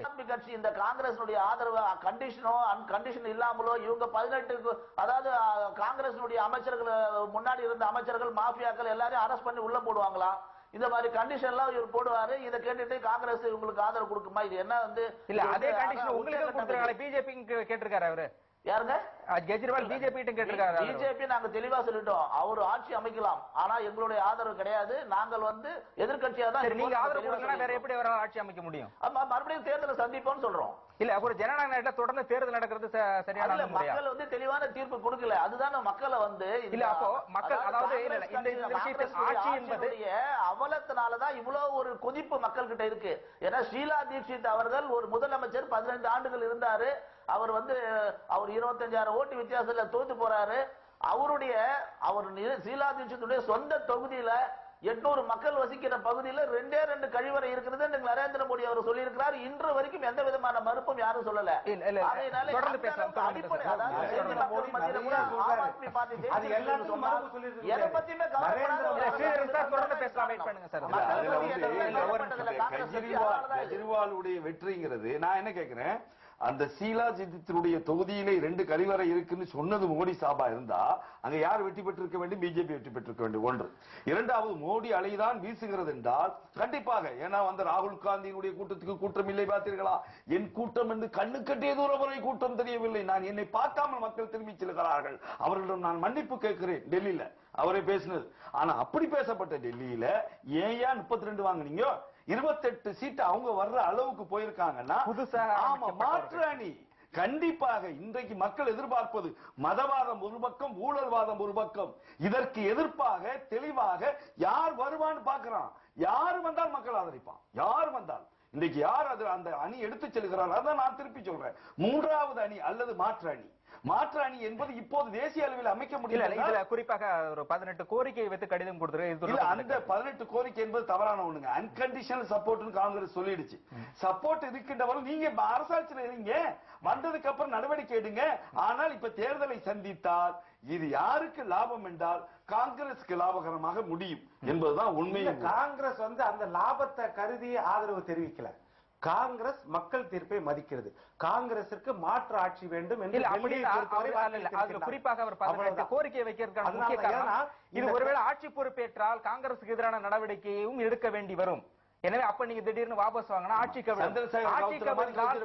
ஆத்மி கட்சி இந்த காங்கிரஸினுடைய ஆதரவு கண்டிஷனோ அன்கண்டிஷன் இல்லாமலோ இவங்க பதினெட்டுக்கு அதாவது அஹ், காங்கிரஸினுடைய அமைச்சர்கள் முன்னாடி இருந்த அமைச்சர்கள் மாஃபியாக்கள் எல்லாரையும் அரெஸ்ட் பண்ணி உள்ள போடுவாங்களா? இந்த மாதிரி கண்டிஷன் எல்லாம் இவர் போடுவாரு. இதை கேட்டுட்டு காங்கிரஸ் இவங்களுக்கு ஆதரவு கொடுக்குமா? இது என்ன வந்து இல்ல அதே கண்டிஷன் உங்களுக்கு பிஜேபி கேட்டிருக்காரு அவரு. யாருங்க? கெஜ்ரிவால் பிஜேபி கேட்டிருக்காரு. பிஜேபி நாங்க தெளிவா சொல்லிட்டோம். அவர் ஆட்சி அமைக்கலாம். ஆனா எங்களுடைய ஆதரவு கிடையாது. நாங்கள் வந்து எதிர்க்கட்சியா தான் நீங்க. ஆதரவு வேற. எப்படி அவரால் ஆட்சி அமைக்க முடியும்? மறுபடியும் தேர்தலை சந்திப்போம்னு சொல்றோம். இல்ல ஒரு ஜனநாயக நாட்டுல தொடர்ந்து தேர்தல் நடக்கிறது சரியான மக்கள் வந்து தெளிவான தீர்ப்பு கொடுக்கல. அதுதானே மக்களை வந்து இல்ல, அப்போ மக்கள், அதாவது ஆட்சி என்பது- அவலத்தினாலதான் இவ்வளவு ஒரு கொதிப்பு மக்கள் கிட்ட இருக்கு. ஏன்னா ஷீலா தீட்சித் அவர்கள் ஒரு முதலமைச்சர் பதினைந்து ஆண்டுகள் இருந்தாரு. அவர் வந்து அவர் இருபத்தஞ்சாயிரம் ஓட்டு வித்தியாசத்துல தோத்து போறாரு அவருடைய அவர் தீட்சித்துடைய சொந்த தொகுதியில எட்நூறு மக்கள் வசிக்கிற பகுதியில ரெண்டே ரெண்டு கழிவறை இருக்கிறது நரேந்திர மோடி அவர் சொல்லியிருக்கிறார் இன்று வரைக்கும் எந்த விதமான மறுப்பும் யாரும் சொல்லல இல்ல, இல்ல, ஆகையினால தொடர்ந்து அந்த பேசலாம், அளவுக்கு தொடர்ந்து அடிப்படை, பேசலாம். அதாவது நரேந்திர செய்தி மக்கள் மோடி மத்தியில கூட நிறைய ஆம் ஆத்மி பார்ட்டி அது ஜெயிச்சிருக்குன்னு எல்லாத்துக்கும் சொன்னா, மறுப்பு சொல்லிட்டு எதை பத்தியுமே கவலைப்படாத நரேந்திர ஒரு மோடி- அரசு ஸ்ரீதர் தொடர்ந்து தான் பேசலாம், வெயிட் பண்ணுங்க சார். மக்கள் அதுல வந்து வந்து எதுவுமே இல்ல, ஒரு கவலைப்பட்டதில்லை. நிமிஷம். காங்கிரஸ் கட்சி கெஜ்ரிவால் அதனாலதான் இது. கெஜ்ரிவாலுடைய வெற்றிங்கிறது நான் என்ன கேக்குறேன் அந்த சீலாஜித்தினுடைய தொகுதியிலே ரெண்டு கழிவறை இருக்குன்னு சொன்னது மோடி சாபா இருந்தா அங்க யார் வெற்றி பெற்றிருக்க வேண்டும்? பிஜேபி வெற்றி பெற்றிருக்க வேண்டும். ஒன்று. இரண்டாவது மோடி அலைதான் வீசுகிறது என்றால் கண்டிப்பாக ஏன்னா வந்து ராகுல் காந்தியினுடைய கூட்டத்துக்கு கூட்டம் இல்லை பார்த்தீர்களா? என் கூட்டம் என்று கண்ணு கட்டிய தூரம் வரை கூட்டம் தெரியவில்லை. நான் என்னை பார்க்காமல் மக்கள் திரும்பி செல்கிறார்கள். அவர்களிடம் நான் மன்னிப்பு கேட்கிறேன். டெல்லியில. அவரே பேசினது ஆனா அப்படி பேசப்பட்ட டெல்லியில ஏன் ஏன் முப்பத்தி ரெண்டு வாங்கினீங்க? இருபத்தெட்டு சீட்டு அவங்க வர்ற அளவுக்கு போயிருக்காங்கன்னா புதுசாக ஆமா மாற்று அணி கண்டிப்பாக இன்றைக்கு மக்கள் எதிர்பார்ப்பது மதவாதம் ஒரு பக்கம் ஊழல்வாதம் ஒரு பக்கம். இதற்கு எதிர்ப்பாக தெளிவாக யார் வருவான்னு பார்க்கறான். யார் வந்தால் மக்கள் ஆதரிப்பான். யார் வந்தால். இன்றைக்கு யார் அது அந்த அணி எடுத்து செல்கிறார்? அதான் நான் திருப்பி சொல்றேன். மூன்றாவது அணி அல்லது மாற்று அணி. மாற்று அணி என்பது இப்போது தேசிய அளவில் அமைக்க முடியல இதுல குறிப்பாக ஒரு பதினெட்டு கோரிக்கையை வைத்து கடிதம் கொடுத்துருக்கு அந்த பதினெட்டு கோரிக்கை என்பது தவறான ஒண்ணுங்க. அன்கண்டிஷனல் சப்போர்ட்னு காங்கிரஸ் சொல்லிடுச்சு. சப்போர்ட் இருக்கின்றவரும் நீங்க அரசாட்சியில் இருங்க. வந்ததுக்கு அப்புறம் நடவடிக்கை எடுங்க. ஆனால் இப்ப தேர்தலை சந்தித்தால் இது யாருக்கு லாபம் என்றால் காங்கிரஸ்க்கு லாபகரமாக முடியும் என்பதுதான் உண்மை காங்கிரஸ் வந்து அந்த லாபத்தை கருதி ஆதரவு தெரிவிக்கல. காங்கிரஸ் மக்கள் தீர்ப்பை மதிக்கிறது காங்கிரசிற்கு மாற்று ஆட்சி வேண்டும் என்று. குறிப்பாக அவர். கோரிக்கை வைக்கிறதுக்கான இது ஒருவேளை ஆட்சி பொறுப்பேற்றால் காங்கிரசுக்கு எதிரான நடவடிக்கையும் எடுக்க வேண்டி வரும் எனவே அப்ப நீங்க திடீர்னு வாபஸ் வாங்கினா ஆட்சி கவிழ்ந்தால்.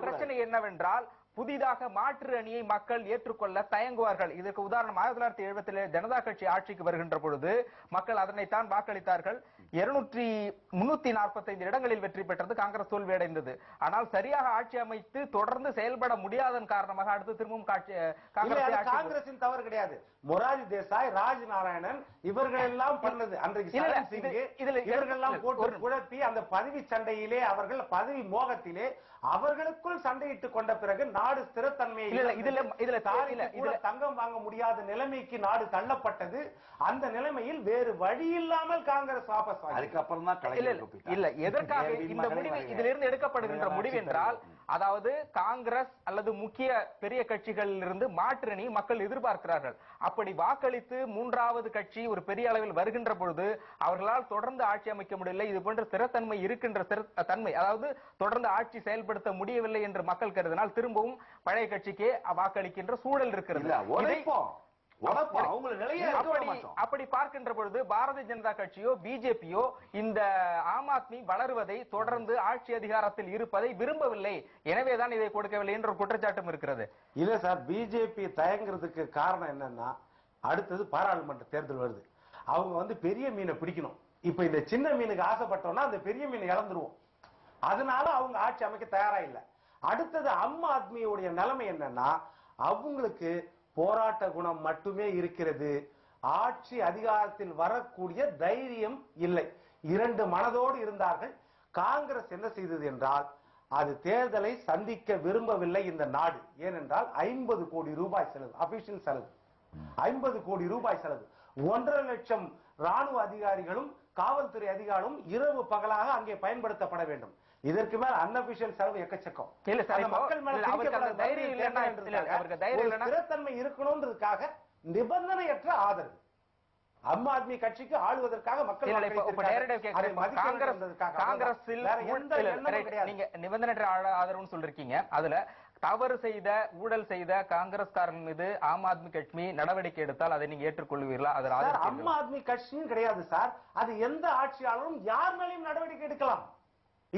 பிரச்சனை என்னவென்றால் புதிதாக மாற்று அணியை மக்கள் ஏற்றுக்கொள்ள தயங்குவார்கள். இதற்கு உதாரணம் ஆயிரத்தி தொள்ளாயிரத்தி எழுபத்திலே ஜனதா கட்சி ஆட்சிக்கு வருகின்ற பொழுது மக்கள் அதனைத்தான் வாக்களித்தார்கள். இருநூற்றி முன்னூத்தி நாற்பத்தைந்து இடங்களில் வெற்றி பெற்றது காங்கிரஸ் தோல்வி அடைந்தது ஆனால் சரியாக ஆட்சி அமைத்து தொடர்ந்து செயல்பட முடியாதன் காரணமாக அடுத்து திரும்பவும் காங்கிரசின் தவறு கிடையாது. மொராஜி தேசாய் ராஜ் நாராயணன் இவர்கள் எல்லாம் பண்ணது அன்றைக்கு இதுல இவர்கள் எல்லாம் போட்டு குழப்பி அந்த பதவி சண்டையிலே அவர்கள் பதவி மோகத்திலே அவர்களுக்குள் சண்டையிட்டு கொண்ட பிறகு நாடு ஸ்திரத்தன்மையை இல்ல, இல்ல, இதுல-. இதுல கூட இதுல- தங்கம் வாங்க முடியாத நிலைமைக்கு நாடு தள்ளப்பட்டது அந்த நிலைமையில் வேறு வழி இல்லாமல் காங்கிரஸ் வாபஸ். அதுக்கப்புறம் தான் இல்ல எதற்காக இந்த முடிவு வருக. இதிலிருந்து எடுக்கப்படுகின்ற முடிவு என்றால். அதாவது காங்கிரஸ் அல்லது முக்கிய பெரிய கட்சிகளில் இருந்து மாற்று அணி மக்கள் எதிர்பார்க்கிறார்கள். அப்படி வாக்களித்து மூன்றாவது கட்சி ஒரு பெரிய அளவில் வருகின்ற பொழுது அவர்களால் தொடர்ந்து ஆட்சி அமைக்க முடியவில்லை. இது போன்ற ஸ்திரத்தன்மை இருக்கின்ற தன்மை அதாவது தொடர்ந்து ஆட்சி செயல்படுத்த முடியவில்லை என்று மக்கள் கருதினால் திரும்பவும் பழைய கட்சிக்கே வாக்களிக்கின்ற சூழல் இருக்கிறது. அப்படி பார்க்கின்ற பொழுது பாரதிய ஜனதா கட்சியோ பிஜேபியோ இந்த ஆம் ஆத்மி வளருவதை தொடர்ந்து ஆட்சி அதிகாரத்தில் இருப்பதை விரும்பவில்லை. எனவேதான் இதை கொடுக்கவில்லை என்ற குற்றச்சாட்டும் இருக்கிறது. இல்ல சார் பிஜேபி தயங்குறதுக்கு காரணம் என்னன்னா அடுத்தது பாராளுமன்ற தேர்தல் வருது. அவங்க வந்து பெரிய மீனை பிடிக்கணும். இப்ப இந்த சின்ன மீனுக்கு ஆசைப்பட்டோம்னா அந்த பெரிய மீனை இழந்துருவோம். அதனால அவங்க ஆட்சி அமைக்க தயாரா இல்ல. அடுத்தது அம் ஆத்மியுடைய நிலைமை என்னன்னா அவங்களுக்கு போராட்ட குணம் மட்டுமே இருக்கிறது. ஆட்சி அதிகாரத்தில் வரக்கூடிய தைரியம் இல்லை. இரண்டு மனதோடு இருந்தார்கள். காங்கிரஸ் என்ன செய்தது என்றால் அது தேர்தலை சந்திக்க விரும்பவில்லை இந்த நாடு. ஏனென்றால் ஐம்பது கோடி ரூபாய் செலவு அபிஷியல் செலவு. ஐம்பது கோடி ரூபாய் செலவு. ஒன்றரை லட்சம் ராணுவ அதிகாரிகளும் காவல்துறை அதிகாரிகளும் இரவு பகலாக அங்கே பயன்படுத்தப்பட வேண்டும். இதற்கு மேல் அன்அபிஷியல் செலவு எக்கச்சக்கம். இல்ல சார், மக்கள் மேல அவருக்கு தைரியம் இல்லைன்னா- அவருக்கு தைரியம் இல்லைன்னா- ஸ்திரத்தன்மை இருக்கணும்ன்றதுக்காக நிபந்தனையற்ற ஆதரவு. ஆம் ஆத்மி கட்சிக்கு ஆளுவதற்காக மக்கள் காங்கிரஸ். கிடையாது. நீங்க நிபந்தனையற்ற ஆதரவுன்னு சொல்லிருக்கீங்க. அதுல தவறு செய்த ஊழல் செய்த காங்கிரஸ்காரன் மீது ஆம் ஆத்மி கட்சி நடவடிக்கை எடுத்தால் அதை நீங்க ஏற்றுக்கொள்வீர்களா? அதை? அம்மா ஆத்மி கட்சியும் கிடையாது சார். அது எந்த ஆட்சியாளரும் யார் மேலேயும் நடவடிக்கை எடுக்கலாம்.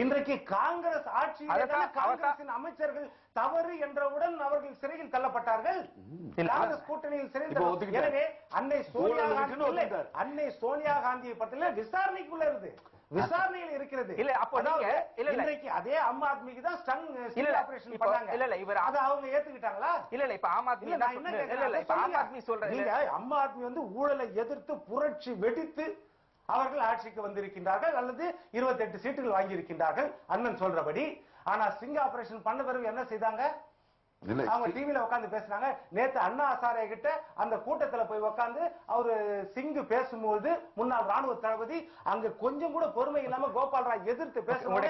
இன்றைக்கு காங்கிரஸ் ஆட்சியில் காங்கிரசின் அமைச்சர்கள் தவறு என்றவுடன் அவர்கள் சிறையில் தள்ளப்பட்டார்கள் காங்கிரஸ் கூட்டணியில் சிறையில். எனவே அன்னை சோனியா காந்தி. அன்னை சோனியா காந்தியை பத்தில விசாரணைக்குள்ள இருந்து விசாரணையில் இருக்கிறது இல்ல, அப்போ இல்ல. இன்றைக்கு அதே அம்மா ஆத்மிக்கு தான் ஸ்டங் இல்ல. ஆபரேஷன் பண்ணாங்க இல்ல, இல்ல, இவர் அதை அவங்க ஏத்துக்கிட்டாங்களா இல்ல இல்ல இப்ப ஆம் ஆத்மி இல்ல? இல்ல இப்ப ஆம் ஆத்மி சொல்லுங்க. சொல்ற நீங்க அம்மா ஆத்மி வந்து ஊழலை எதிர்த்து புரட்சி வெடித்து அவர்கள் ஆட்சிக்கு வந்திருக்கின்றார்கள் அல்லது 28 சீட்டுகள் வாங்கி இருக்கின்றார்கள் அண்ணன் சொல்றபடி. ஆனா ஸ்ட்ரிங் ஆபரேஷன் பண்ண பிறகு என்ன செய்தாங்க? அவங்க டிவில உட்கார்ந்து பேசுனாங்க நேத்து அண்ணா ஹசாரே கிட்ட அந்த கூட்டத்துல போய் உட்கார்ந்து அவரு சிங்கு பேசும்போது முன்னாள் ராணுவ தளபதி அங்க கொஞ்சம் கூட பொறுமை இல்லாம கோபால் ராய் எதிர்த்து பேசும்போது.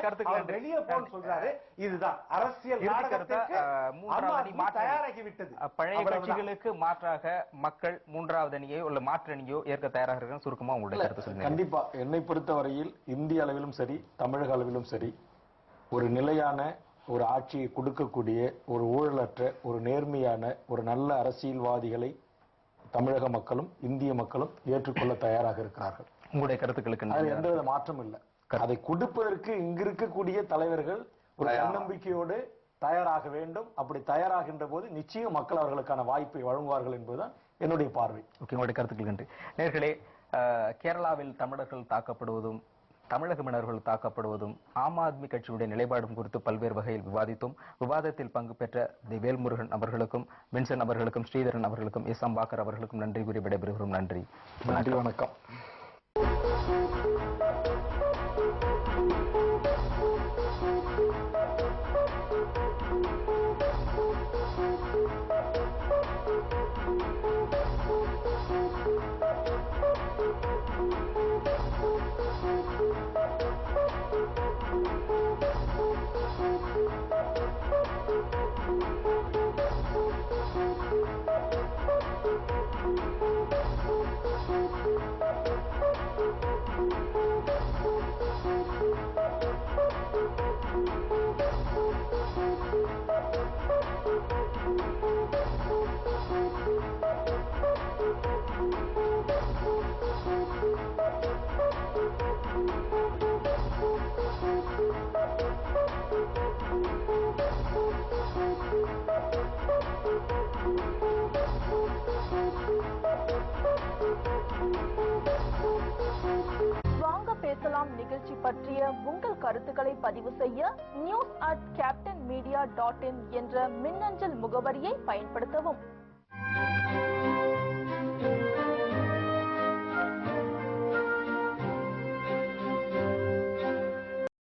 வெளியே போன்னு சொல்றாரு இதுதான் அரசியல் நாடகத்திற்கு. தயாராகி விட்டது பழைய. கட்சிகளுக்கு மாற்றாக மக்கள் மூன்றாவது அணியோ இல்ல மாற்று அணியோ ஏற்க தயாராக இருக்காங்க சுருக்கமா உங்களுடைய கருத்து சொல்லுங்க கண்டிப்பா என்னை பொறுத்தவரையில் இந்திய அளவிலும் சரி தமிழக அளவிலும் சரி ஒரு நிலையான ஒரு ஆட்சியை கொடுக்கக்கூடிய ஒரு ஊழலற்ற ஒரு நேர்மையான ஒரு நல்ல அரசியல்வாதிகளை தமிழக மக்களும் இந்திய மக்களும் ஏற்றுக்கொள்ள தயாராக இருக்கிறார்கள். உங்களுடைய கருத்துக்களுக்கு நன்றி. எந்தவித மாற்றம் இல்லை. அதை கொடுப்பதற்கு இங்க இருக்கக்கூடிய தலைவர்கள் ஒரு. தன்னம்பிக்கையோடு தயாராக வேண்டும். அப்படி தயாராகின்ற போது நிச்சயம் மக்கள் அவர்களுக்கான வாய்ப்பை வழங்குவார்கள் என்பதுதான் என்னுடைய பார்வை. ஓகே உங்களுடைய கருத்துக்கள் நன்றி. நேர்களே கேரளாவில் தமிழர்கள் தாக்கப்படுவதும் தமிழக மீனவர்கள் தாக்கப்படுவதும் ஆம் ஆத்மி கட்சியுடைய நிலைப்பாடும் குறித்து பல்வேறு வகையில் விவாதித்தும் விவாதத்தில் பங்கு பெற்ற தி வேல்முருகன் அவர்களுக்கும் வின்சன் அவர்களுக்கும் ஸ்ரீதரன் அவர்களுக்கும் எஸ் அம்பாக்கர் அவர்களுக்கும் நன்றி கூறி விடைபெறுகிறோம். நன்றி. நன்றி வணக்கம். வாங்க நிகழ்ச்சி பற்றிய உங்கள் கருத்துக்களை பதிவு செய்ய news at captain media dot in என்ற மின்னஞ்சல் முகவரியை பயன்படுத்தவும்.